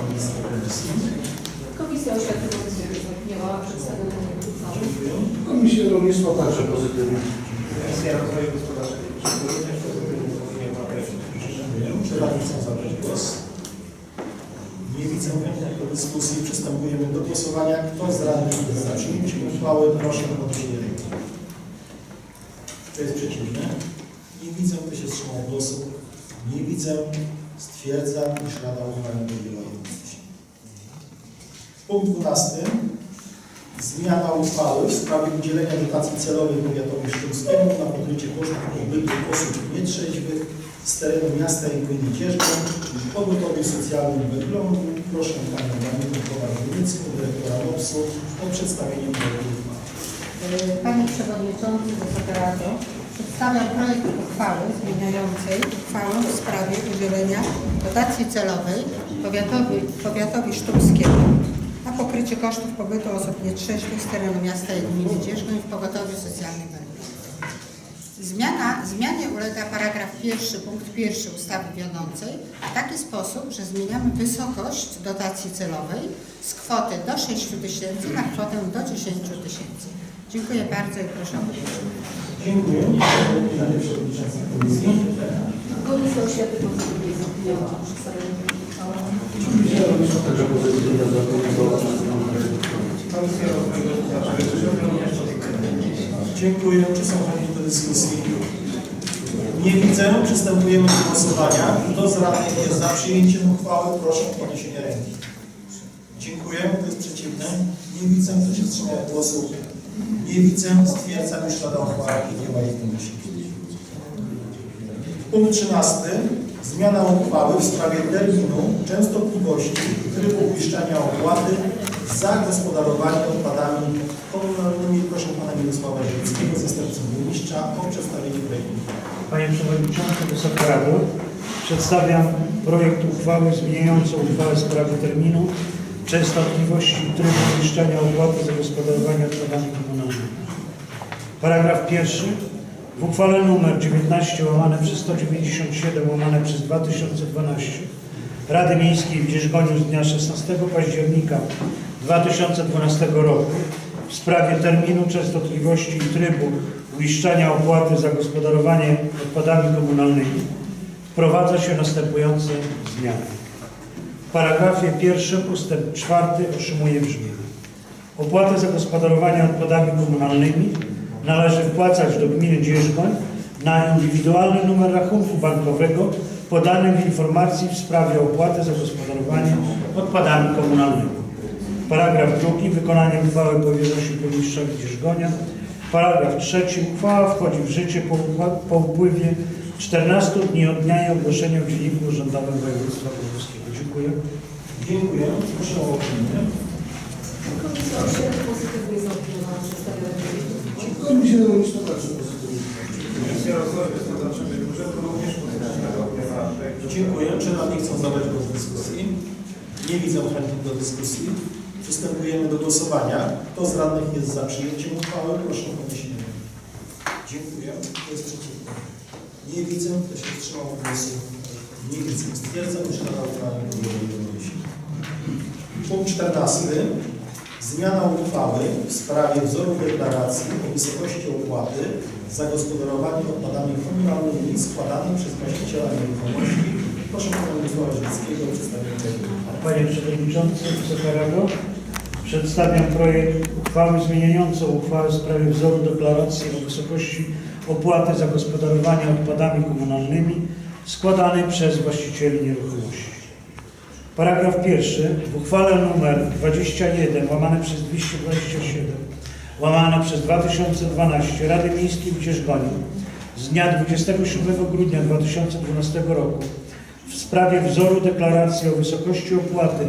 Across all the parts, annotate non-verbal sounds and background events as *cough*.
komisji? Komisja Oświaty pozytywnie zaopiniowała przedstawione uchwały. Dziękuję. Komisja Rolnictwa także pozytywnie. Komisja Rozwoju Gospodarczego również pozytywnie opiniowała projekt. Dziękuję. Czy radni chcą zabrać głos? Nie widzę chętnych do dyskusji. Przystępujemy do głosowania. Kto z radnych jest za przyjęciem uchwały? Proszę o podniesienie ręki. Kto jest przeciwny? Nie widzę. Kto się wstrzymał głosu? Nie widzę. Stwierdzam, iż Rada podjęła jednomyślnie. Punkt 12. Zmiana uchwały w sprawie udzielenia dotacji celowej powiatowi sztumskiemu na pokrycie kosztów pobytu osób nietrzeźwych z terenu miasta i gminy Dzierżon w pogotowiu socjalnym w Elblągu. Proszę Panią Danielę Kowal-Wójcką, dyrektora MOPS-u o przedstawienie projektu uchwały. Panie Przewodniczący, Wysoka Rado, przedstawiam projekt uchwały zmieniającej uchwałę w sprawie udzielenia dotacji celowej powiatowi, powiatowi sztumskiemu na pokrycie kosztów pobytu osób nietrzeźwych z terenu miasta i gminy Dzierżgoń w pogotowiu socjalnym. Zmiana, zmianie ulega paragraf pierwszy, punkt pierwszy ustawy wiodącej w taki sposób, że zmieniamy wysokość dotacji celowej z kwoty do 6 tysięcy na kwotę do 10 tysięcy. Dziękuję bardzo i proszę o podjęcie. Dziękuję. Pytanie przewodniczący komisji. Komisja Oświaty pozytywnie zaopiniowała przedstawione uchwały. Komisja pozytywnie zaopiniowała Rozwoju. Dziękuję. Czy są chętni do dyskusji? Nie widzę. Przystępujemy do głosowania. Kto z radnych jest za przyjęciem uchwały? Proszę o podniesienie ręki. Dziękuję. Kto jest przeciwny? Nie widzę. Kto się wstrzymał od głosu? Nie widzę. Stwierdzam, iż Rada uchwała podjęła jednomyślnie. Punkt 13. Zmiana uchwały w sprawie terminu, częstotliwości trybu uiszczania opłaty za gospodarowanie odpadami komunalnymi. Proszę Pana Mirosława Zielińskiego, zastępcę burmistrza o przedstawienie projektu. Panie Przewodniczący, Wysoka Rado, przedstawiam projekt uchwały zmieniający uchwałę w sprawie terminu, częstotliwości trybu uiszczania opłaty za gospodarowanie odpadami komunalnymi. Paragraf pierwszy. W uchwale nr 19 łamane przez 197 łamane przez 2012 Rady Miejskiej w Dzierżgoniu z dnia 16 października 2012 roku w sprawie terminu, częstotliwości i trybu uiszczania opłaty za gospodarowanie odpadami komunalnymi wprowadza się następujące zmiany. W paragrafie pierwszym ustęp czwarty otrzymuje brzmienie. Opłatę za gospodarowanie odpadami komunalnymi należy wpłacać do gminy Dzierżgoń na indywidualny numer rachunku bankowego podany w informacji w sprawie opłaty za gospodarowanie odpadami komunalnymi. Paragraf drugi. Wykonanie uchwały powierza się burmistrzowi Dzierżgonia. Paragraf trzeci. Uchwała wchodzi w życie po, po upływie 14 dni od dnia jej ogłoszenia w Dzienniku Urzędowym Województwa Podlaskiego. Dziękuję. Dziękuję. Proszę o opinię. Dziękuję. Czy radni chcą zabrać głos w dyskusji? Nie widzę chętnych do dyskusji. Przystępujemy do głosowania. Kto z radnych jest za przyjęciem uchwały? Proszę o podniesienie ręki. Dziękuję. Kto jest przeciwny? Nie widzę. Kto się wstrzymał od głosu? Nie widzę. Stwierdzam, że Rada uchwała podjęła jednomyślnie. Punkt 14. Zmiana uchwały w sprawie wzoru deklaracji o wysokości opłaty za gospodarowanie odpadami komunalnymi składanej przez właściciela nieruchomości. Proszę Pana Mirosława Żywickiego o przedstawienie. Panie Przewodniczący, Wysoka Rado, przedstawiam projekt uchwały zmieniającą uchwałę w sprawie wzoru deklaracji o wysokości opłaty za gospodarowanie odpadami komunalnymi składanej przez właścicieli nieruchomości. Paragraf pierwszy. W uchwale nr 21 łamane przez 227 łamane przez 2012 Rady Miejskiej w Dzierżgoniu z dnia 27 grudnia 2012 roku w sprawie wzoru deklaracji o wysokości opłaty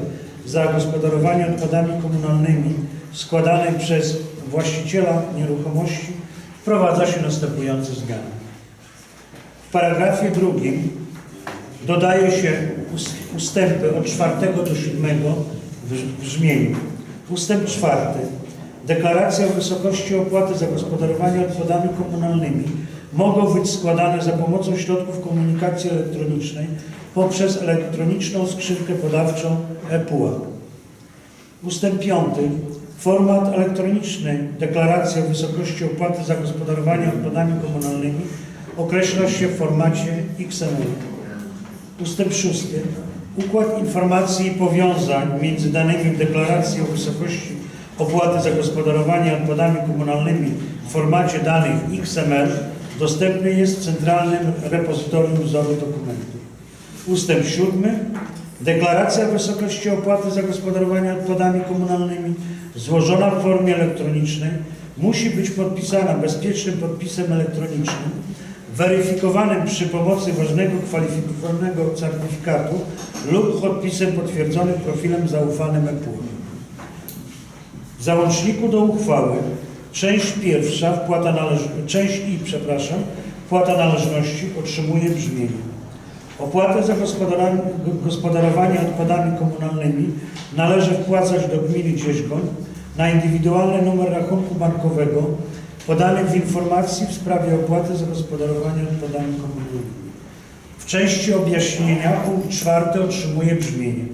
za gospodarowanie odpadami komunalnymi składanej przez właściciela nieruchomości wprowadza się następujące zmiany. W paragrafie drugim dodaje się ust- ustępy od czwartego do siódmego w brzmieniu. Ustęp czwarty. Deklaracja o wysokości opłaty za gospodarowanie odpadami komunalnymi mogą być składane za pomocą środków komunikacji elektronicznej poprzez elektroniczną skrzynkę podawczą ePUA. Ustęp 5. Format elektroniczny deklaracji o wysokości opłaty za gospodarowanie odpadami komunalnymi określa się w formacie XML. Ustęp 6. Układ informacji i powiązań między danymi w deklaracji o wysokości opłaty za gospodarowanie odpadami komunalnymi w formacie danych XML dostępny jest w Centralnym Repozytorium Wzoru Dokumentów. Ustęp 7. Deklaracja wysokości opłaty za gospodarowanie odpadami komunalnymi złożona w formie elektronicznej musi być podpisana bezpiecznym podpisem elektronicznym weryfikowanym przy pomocy ważnego kwalifikowanego certyfikatu lub podpisem potwierdzonym profilem zaufanym EPUR. W załączniku do uchwały część pierwsza, wpłata należ... część I, przepraszam, wpłata należności otrzymuje brzmienie. Opłatę za gospodarowanie odpadami komunalnymi należy wpłacać do gminy Dzierzgoń na indywidualny numer rachunku bankowego podany w informacji w sprawie opłaty za gospodarowanie odpadami komunalnymi. W części objaśnienia punkt czwarty otrzymuje brzmienie.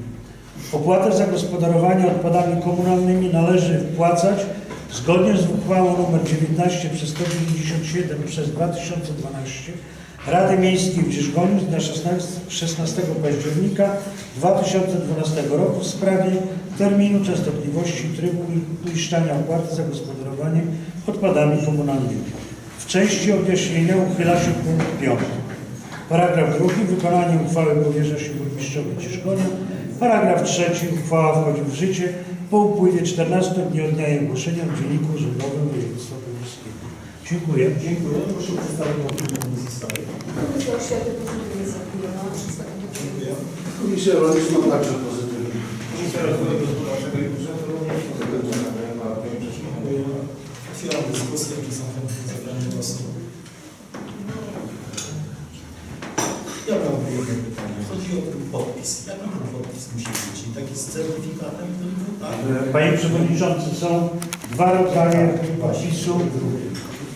Opłatę za gospodarowanie odpadami komunalnymi należy wpłacać zgodnie z uchwałą nr 19 przez 197 przez 2012 Rady Miejskiej w Dzierżgoniu z dnia 16, 16 października 2012 roku w sprawie terminu, częstotliwości, trybu uiszczania opłaty za gospodarowanie odpadami komunalnymi. W części objaśnienia uchyla się punkt 5. Paragraf drugi. Wykonanie uchwały powierza się burmistrzowi Dzierżgonia. Paragraf trzeci. Uchwała wchodzi w życie po upływie 14 dni od dnia jej ogłoszenia w Dzienniku Urzędowym Województwa Pomorskiego. Dziękuję. Dziękuję. Proszę o przedstawienie opinii Komisji Stałej. Komisja Oświaty pozytywnie Dziękuję. Komisja Rolnictwa także pozytywnie. Komisja Rozwoju Gospodarczego i Budżetu również pozytywnie. Nie ma większych Dziękuję. Otwieram dyskusję. Czy są chętni do zabrania głosu? Ja mam jedno pytanie. Chodzi o ten podpis. Jaki ten podpis musi być? Czyli taki z certyfikatem tylko, tak? Panie Przewodniczący, są dwa rodzaje podpisu,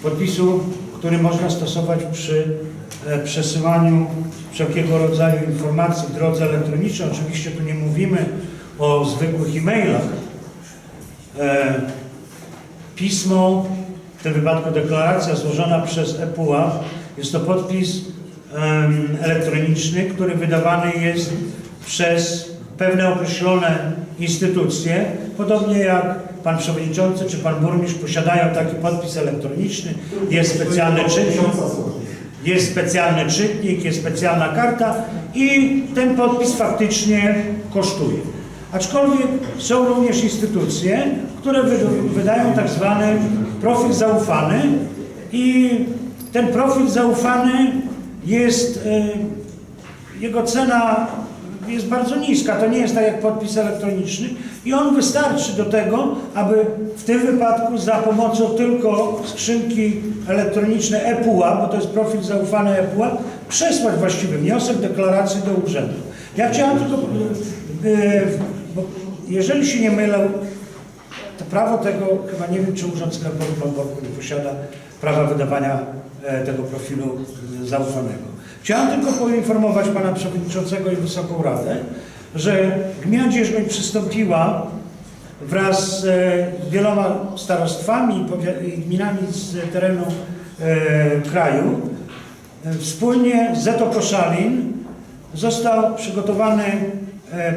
podpisu, który można stosować przy e, przesyłaniu wszelkiego rodzaju informacji w drodze elektronicznej. Oczywiście tu nie mówimy o zwykłych e-mailach. Pismo, w tym wypadku deklaracja złożona przez ePUA, jest to podpis em, elektroniczny, który wydawany jest przez pewne określone instytucje, podobnie jak Pan Przewodniczący czy Pan Burmistrz posiadają taki podpis elektroniczny, jest specjalny czytnik, jest specjalny czytnik, jest specjalna karta i ten podpis faktycznie kosztuje. Aczkolwiek są również instytucje, które wy- wydają tak zwany profil zaufany. I ten profil zaufany jest, e, jego cena jest bardzo niska, to nie jest tak jak podpis elektroniczny. I on wystarczy do tego, aby w tym wypadku za pomocą tylko skrzynki elektronicznej ePUA, bo to jest profil zaufany ePUA, przesłać właściwy wniosek, deklarację do urzędu. Ja chciałem tylko, e, e, bo jeżeli się nie mylę, to prawo tego, chyba nie wiem, czy Urząd Skarbowy Malborku nie posiada prawa wydawania e, tego profilu e, zaufanego. Chciałem tylko poinformować Pana Przewodniczącego i Wysoką Radę, że gmina Dzierżgoń przystąpiła wraz z e, wieloma starostwami i gminami z terenu kraju wspólnie z Zeto Koszalin został przygotowany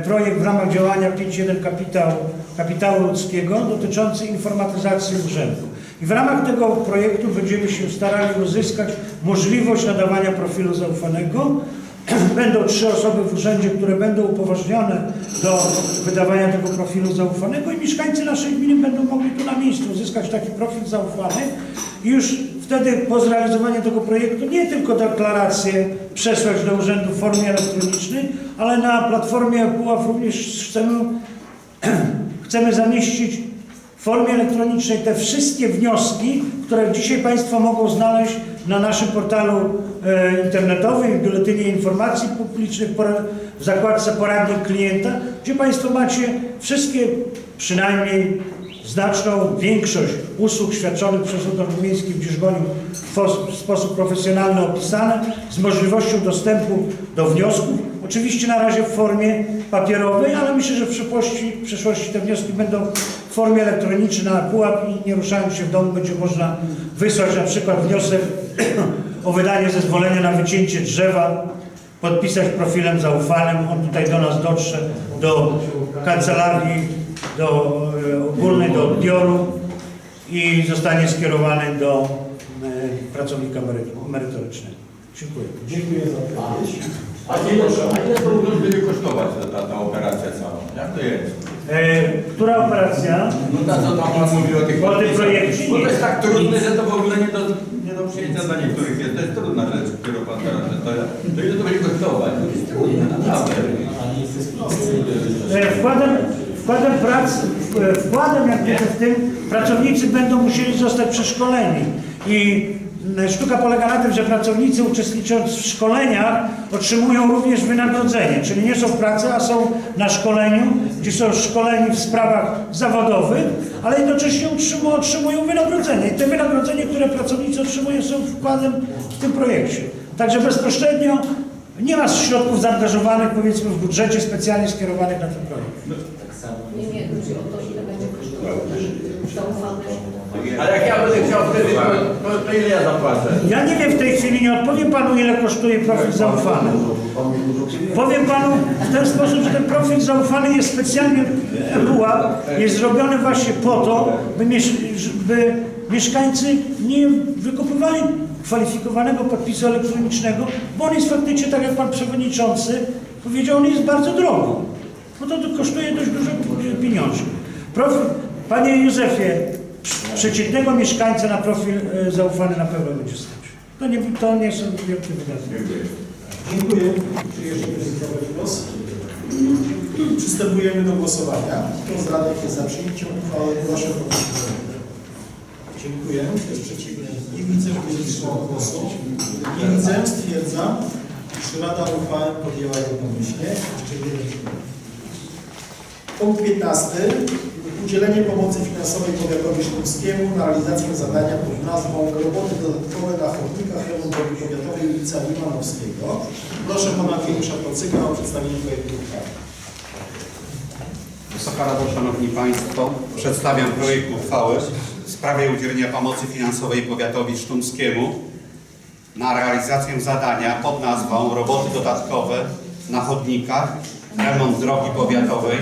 projekt w ramach działania 5.1 kapitał, kapitału ludzkiego dotyczący informatyzacji urzędu. I w ramach tego projektu będziemy się starali uzyskać możliwość nadawania profilu zaufanego. *clears throat* Będą trzy osoby w urzędzie, które będą upoważnione do wydawania tego profilu zaufanego i mieszkańcy naszej gminy będą mogli tu na miejscu uzyskać taki profil zaufany i już wtedy po zrealizowaniu tego projektu nie tylko deklarację przesłać do urzędu w formie elektronicznej, ale na platformie PUAW również chcemy *clears throat* chcemy zamieścić w formie elektronicznej te wszystkie wnioski, które dzisiaj Państwo mogą znaleźć na naszym portalu e, internetowym, w Biuletynie Informacji Publicznych, w zakładce Poradnik Klienta, gdzie Państwo macie wszystkie, przynajmniej znaczną większość usług świadczonych przez Urząd Miejski w fos- w sposób profesjonalny opisane, z możliwością dostępu do wniosków. Oczywiście na razie w formie papierowej, ale myślę, że w przyszłości, w przyszłości te wnioski będą w formie elektronicznej na pułap i nie ruszając się w domu będzie można wysłać na przykład wniosek *clears throat* o wydanie zezwolenia na wycięcie drzewa, podpisać profilem zaufanym, on tutaj do nas dotrze, do kancelarii, do e, ogólnej, do odbioru i zostanie skierowany do e, pracownika mery- merytorycznego. Dziękuję. Dziękuję za odpowiedź. A ile, a ile to będzie kosztować ta, ta operacja cała? Jak to jest? E, która operacja? No ta co tam pan mówił o tych O tym projekcie? Bo to jest tak trudne, że to w ogóle nie do, nie do przyjęcia dla niektórych jest. To jest trudna rzecz, którą pan teraz przedstawia. To ile to będzie kosztować? To jest trudne, naprawdę. E, Wkładem, wkładem prac, w- wkładem jak gdyby w tym pracownicy będą musieli zostać przeszkoleni. I sztuka polega na tym, że pracownicy uczestnicząc w szkoleniach otrzymują również wynagrodzenie, czyli nie są w pracy, a są na szkoleniu, gdzie są szkoleni w sprawach zawodowych, ale jednocześnie otrzymują, otrzymują wynagrodzenie. I te wynagrodzenie, które pracownicy otrzymują są wkładem w tym projekcie. Także bezpośrednio nie ma środków zaangażowanych powiedzmy w budżecie specjalnie skierowanych na ten projekt. Nie, nie, chodzi o to, ile będzie kosztowało. A jak ja będę chciał wtedy, to, to, ile ja zapłacę? Ja nie wiem w tej chwili, nie odpowiem panu ile kosztuje profil zaufany. Powiem panu w ten sposób, że ten profil zaufany jest specjalnie, była, jest zrobiony właśnie po to, by, miesz, by mieszkańcy nie wykupywali kwalifikowanego podpisu elektronicznego, bo on jest faktycznie, tak jak pan przewodniczący powiedział, on jest bardzo drogo. No to, to kosztuje dość dużo pieniążków. Profil, panie Józefie, przeciętnego mieszkańca na profil e, zaufany na pewno będzie stać. To nie, to nie są wielkie wydatki. Dziękuję. Czy jeszcze głos? Przystępujemy do głosowania. Kto z radnych jest za przyjęciem uchwały, proszę o. Dziękuję. Kto jest przeciwny? Nie widzę, kto nie wstrzymał głosu. Nie widzę. Stwierdzam, iż Rada uchwałę podjęła jednomyślnie. Dziękuję. Punkt 15. Udzielenie pomocy finansowej powiatowi sztuckiemu na realizację zadania pod nazwą Roboty dodatkowe na chodnikach remontowych powiatowej ulica Limanowskiego. Proszę pana Kiełusza Kocyka o przedstawienie projektu uchwały. Wysoka Rado, Szanowni Państwo, przedstawiam projekt uchwały w sprawie udzielenia pomocy finansowej powiatowi sztumskiemu na realizację zadania pod nazwą Roboty dodatkowe na chodnikach, remont drogi powiatowej,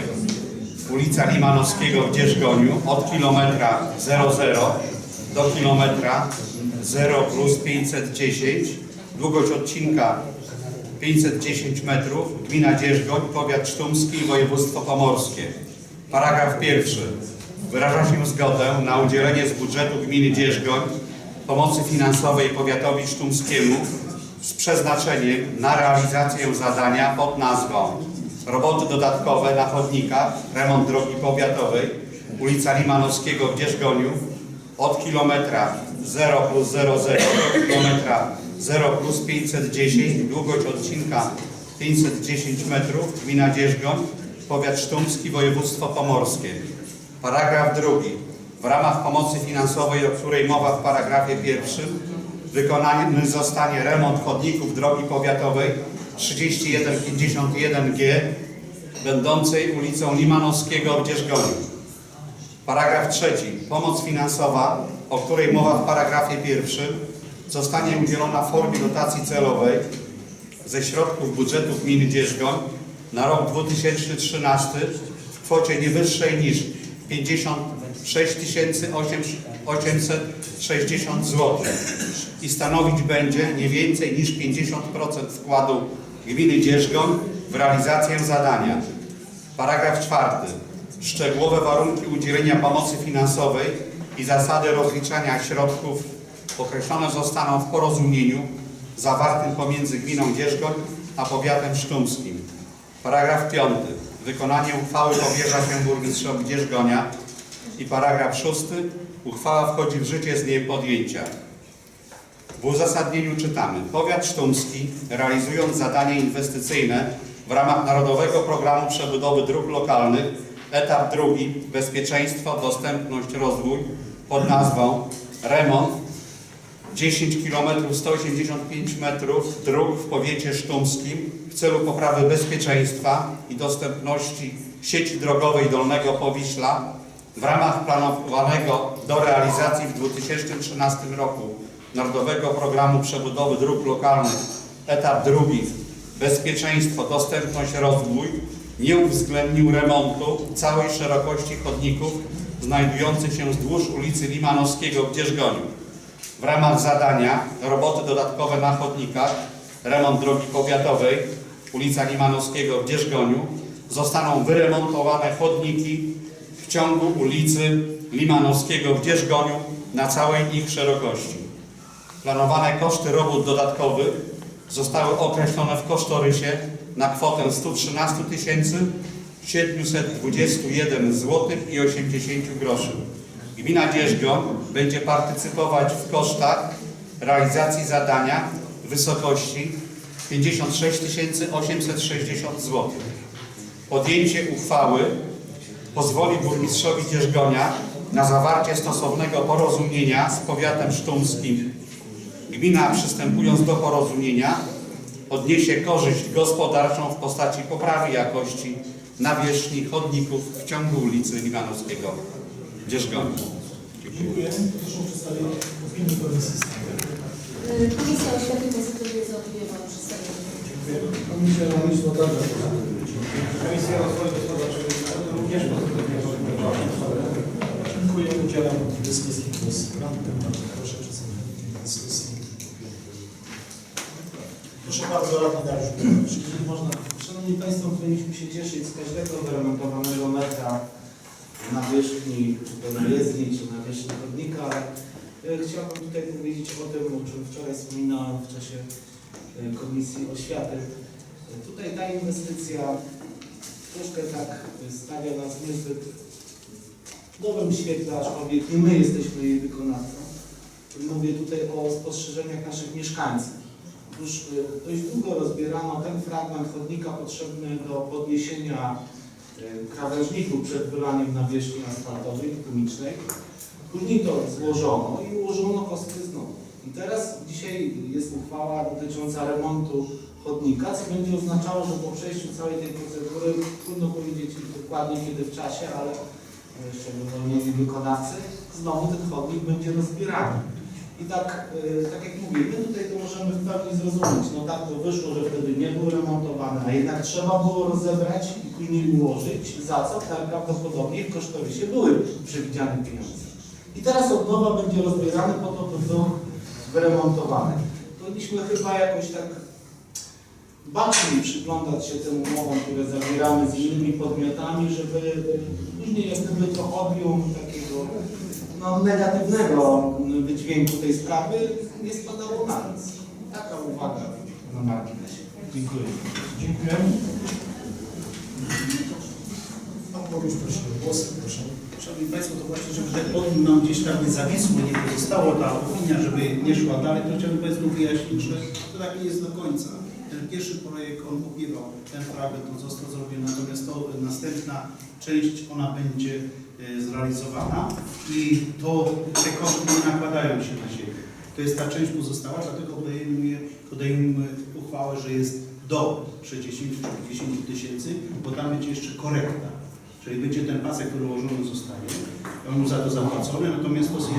ulica Limanowskiego w Dzierżgoniu od kilometra 00 do kilometra 0 plus 510, długość odcinka 510 metrów, gmina Dzierżgoń, powiat sztumski, województwo pomorskie. Paragraf pierwszy. Wyraża się zgodę na udzielenie z budżetu gminy Dzierżgoń pomocy finansowej powiatowi sztumskiemu z przeznaczeniem na realizację zadania pod nazwą Roboty dodatkowe na chodnikach, remont drogi powiatowej, ulica Limanowskiego w Dzierżgoniu od kilometra 0 plus 00 do kilometra 0 plus 510, długość odcinka 510 metrów, gmina Dzierżgoń, powiat sztumski, województwo pomorskie. Paragraf drugi. W ramach pomocy finansowej, o której mowa w paragrafie pierwszym, wykonany zostanie remont chodników drogi powiatowej 3151G, będącej ulicą Limanowskiego w Dzierżgoniu. Paragraf trzeci. Pomoc finansowa, o której mowa w paragrafie pierwszym, zostanie udzielona w formie dotacji celowej ze środków budżetu gminy Dzierżgoń na rok 2013 w kwocie nie wyższej niż 56 860 zł i stanowić będzie nie więcej niż 50% wkładu gminy Dzierżgoń w realizację zadania. Paragraf czwarty. Szczegółowe warunki udzielenia pomocy finansowej i zasady rozliczania środków określone zostaną w porozumieniu zawartym pomiędzy gminą Dzierżgoń a powiatem sztumskim. Paragraf piąty. Wykonanie uchwały powierza się burmistrzowi Dzierżgonia i paragraf szósty. Uchwała wchodzi w życie z dniem podjęcia. W uzasadnieniu czytamy, powiat sztumski realizując zadanie inwestycyjne w ramach Narodowego Programu Przebudowy Dróg Lokalnych, etap drugi, bezpieczeństwo, dostępność, rozwój pod nazwą remont 10 km 185 metrów dróg w powiecie sztumskim w celu poprawy bezpieczeństwa i dostępności sieci drogowej Dolnego Powiśla w ramach planowanego do realizacji w 2013 roku Narodowego Programu Przebudowy Dróg Lokalnych etap drugi Bezpieczeństwo, dostępność, rozwój nie uwzględnił remontu całej szerokości chodników znajdujących się wzdłuż ulicy Limanowskiego w Dzierżgoniu. W ramach zadania roboty dodatkowe na chodnikach, remont drogi powiatowej, ulica Limanowskiego w Dzierżgoniu, zostaną wyremontowane chodniki w ciągu ulicy Limanowskiego w Dzierżgoniu na całej ich szerokości. Planowane koszty robót dodatkowych zostały określone w kosztorysie na kwotę 113 721 zł i 80 groszy. Gmina Dzierżgoń będzie partycypować w kosztach realizacji zadania w wysokości 56 860 zł. Podjęcie uchwały pozwoli burmistrzowi Dzierżgonia na zawarcie stosownego porozumienia z powiatem sztumskim. Gmina przystępując do porozumienia odniesie korzyść gospodarczą w postaci poprawy jakości nawierzchni chodników w ciągu ulicy Limanowskiego w Dzierżgoniu. Dziękuję. Proszę o przedstawienie opinii komisji Komisja Oświaty pozytywnie zaopiniowała przedstawienie. Dziękuję. Komisja Rolnictwa także pozytywnie. Komisja Rozwoju Gospodarczego również pozytywnie zaopiniowała. Dziękuję. Udzielam dyskusji głos proszę o przedstawienie dyskusji. Proszę bardzo, radny Dariusz Piotrowicz. Jeżeli można, Szanowni Państwo, powinniśmy się cieszyć z każdego wyremontowanego metra nawierzchni, czy to na jezdni, czy na nawierzchni chodnika, e, chciałbym tutaj powiedzieć o tym, o czym wczoraj wspominałem w czasie e, Komisji Oświaty. E, Tutaj ta inwestycja troszkę tak stawia nas w dobrym świetle, aczkolwiek nie my jesteśmy jej wykonawcą. Mówię tutaj o spostrzeżeniach naszych mieszkańców. Już y, dość długo rozbierano ten fragment chodnika potrzebny do podniesienia y, krawężników przed wylaniem nawierzchni asfaltowej, tłumicznej. Później to złożono i ułożono kostkę znowu. I teraz dzisiaj jest uchwała dotycząca remontu chodnika, co będzie oznaczało, że po przejściu całej tej procedury, trudno powiedzieć dokładnie kiedy w czasie, ale jeszcze wyłonieni wykonawcy, znowu ten chodnik będzie rozbierany. I tak, y, tak jak mówię, my tutaj to możemy w pełni zrozumieć. No tak to wyszło, że wtedy nie były remontowane, a jednak trzeba było rozebrać i później ułożyć, za co najprawdopodobniej w kosztorysie były przewidziane pieniądze. I teraz od nowa będzie rozbierany po to, by był wyremontowany. Powinniśmy chyba jakoś tak baczniej przyglądać się tym umowom, które zawieramy z innymi podmiotami, żeby później jak gdyby to odbił takiego no, negatywnego wydźwięku tej sprawy nie spadało na nic. Taka uwaga na marginesie. Dziękuję. Dziękuję. Pan Bogusz prosi o głos. Proszę. Szanowni Państwo, to właśnie, żeby ten podmiot nam gdzieś tam nie zawisł, nie pozostało ta opinia, żeby nie szła dalej, to chciałbym Państwu wyjaśnić, że to tak nie jest do końca. Ten pierwszy projekt, on pokrywał ten fragment, on został zrobiony, natomiast to następna część, ona będzie zrealizowana i to te koszty nie nakładają się na siebie. To jest ta część pozostała, dlatego podejmujemy, podejmujemy uchwałę, że jest do 60 czy 50 tysięcy, bo tam będzie jeszcze korekta. Czyli będzie ten pasek, który ułożony zostanie, on za to zapłacony, natomiast to jest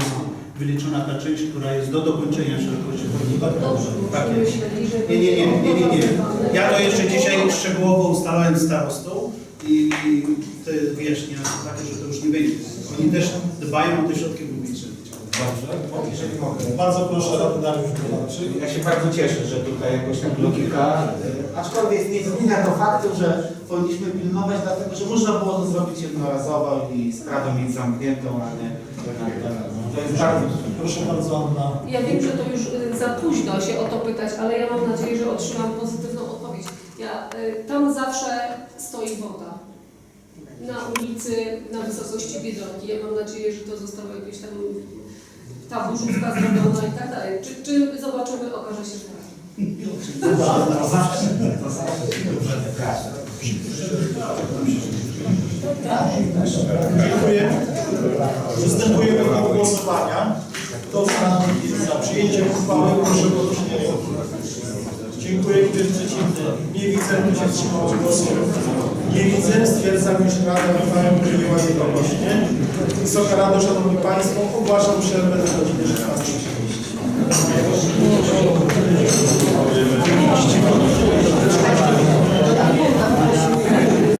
wyliczona ta część, która jest do dokończenia szerokości chodnika. Dobrze, Tak jest. Nie, nie, nie, nie, nie, nie. Ja to jeszcze dzisiaj szczegółowo ustalałem z starostą i te wyjaśnienia są takie, że to już nie będzie. Oni też dbają o te środki publiczne. Dobrze. Jeżeli mogę. Bardzo proszę, Dariusz Piotrowicz. Ja się bardzo cieszę, że tutaj jakoś tak logika, y, aczkolwiek nie zmienia to faktu, że powinniśmy pilnować, dlatego że można było to zrobić jednorazowo i sprawę mieć zamkniętą, a nie to jest bardzo Proszę bardzo, Anna. Ja wiem, że to już y, za późno się o to pytać, ale ja mam nadzieję, że otrzymam pozytywną odpowiedź. Ja, y, tam zawsze stoi woda. Na ulicy, na wysokości Biedronki. Ja mam nadzieję, że to zostało jakieś tam ta burzówka zrobiona i tak dalej. Czy, czy zobaczymy, okaże się, że tak. To zawsze, to zawsze. Dziękuję. Przystępujemy do głosowania. Kto za, za przyjęciem uchwały, proszę o. Dziękuję. Kto jest przeciwny? Nie widzę. Kto się wstrzymał od głosu? Nie widzę. Stwierdzam, iż Rada uchwałę przyjęła jednogłośnie. Wysoka Rado, Szanowni Państwo, ogłaszam przerwę do godziny 16.